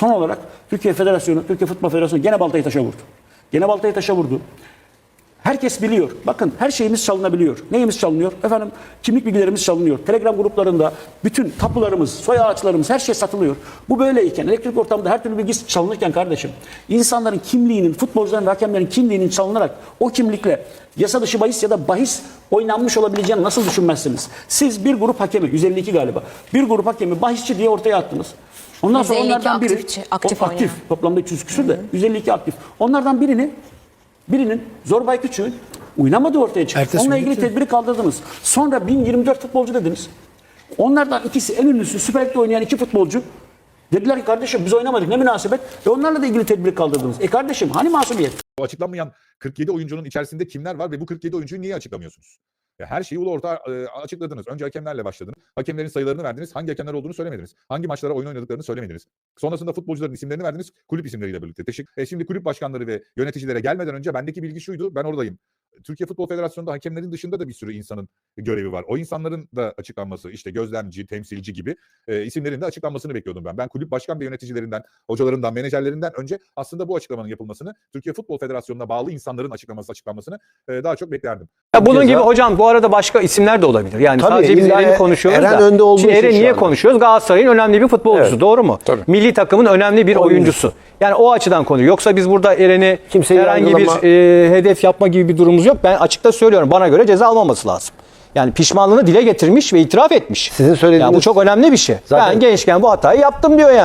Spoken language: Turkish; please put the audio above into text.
son olarak Türkiye Federasyonu, Türkiye Futbol Federasyonu gene baltayı taşa vurdu. Gene baltayı taşa vurdu. Herkes biliyor. Bakın her şeyimiz çalınabiliyor. Neyimiz çalınıyor? Efendim kimlik bilgilerimiz çalınıyor. Telegram gruplarında bütün tapularımız, soy ağaçlarımız her şey satılıyor. Bu böyleyken elektrik ortamında her türlü bilgi çalınırken kardeşim insanların kimliğinin, futbolcuların ve hakemlerin kimliğinin çalınarak o kimlikle yasa dışı bahis ya da bahis oynanmış olabileceğini nasıl düşünmezsiniz? Siz bir grup hakemi, 152 galiba, bir grup hakemi bahisçi diye ortaya attınız. Ondan sonra 152 onlardan biri aktifçi, aktif o aktif toplamda 300 küsür de 152 aktif. Onlardan birini birinin Zorbay Küçük'ün oynamadığı ortaya çıktı. Ertesi Onunla ilgili tedbiri kaldırdınız. Sonra 1024 futbolcu dediniz. Onlardan ikisi en ünlüsü Süper Lig'de oynayan iki futbolcu. Dediler ki kardeşim biz oynamadık ne münasebet. E onlarla da ilgili tedbiri kaldırdınız. E kardeşim hani masumiyet? O açıklanmayan 47 oyuncunun içerisinde kimler var ve bu 47 oyuncuyu niye açıklamıyorsunuz? Her şeyi ulu orta e, açıkladınız. Önce hakemlerle başladınız. Hakemlerin sayılarını verdiniz. Hangi hakemler olduğunu söylemediniz. Hangi maçlara oyun oynadıklarını söylemediniz. Sonrasında futbolcuların isimlerini verdiniz. Kulüp isimleriyle birlikte. Teşekkür. E şimdi kulüp başkanları ve yöneticilere gelmeden önce bendeki bilgi şuydu. Ben oradayım. Türkiye Futbol Federasyonu'nda hakemlerin dışında da bir sürü insanın görevi var. O insanların da açıklanması, işte gözlemci, temsilci gibi e, isimlerin de açıklanmasını bekliyordum ben. Ben kulüp başkan ve yöneticilerinden, hocalarından, menajerlerinden önce aslında bu açıklamanın yapılmasını, Türkiye Futbol Federasyonu'na bağlı insanların açıklaması açıklanmasını e, daha çok beklerdim. Ya bunun gibi hocam bu arada başka isimler de olabilir. Yani Tabii, sadece biz Eren'i konuşuyoruz Eren da. önde olduğu Şimdi için Eren şu niye konuşuyoruz? Galatasaray'ın önemli bir futbolcusu Evet, doğru mu? tabii. Milli takımın önemli bir oyuncusu. Yani o açıdan konu. Yoksa biz burada Eren'i herhangi yargılama- bir e, hedef yapma gibi bir durumumuz yok. Ben açıkta söylüyorum. Bana göre ceza almaması lazım. Yani pişmanlığını dile getirmiş ve itiraf etmiş. Sizin söylediğiniz- Yani bu çok önemli bir şey. Zaten- Ben gençken bu hatayı yaptım diyor yani.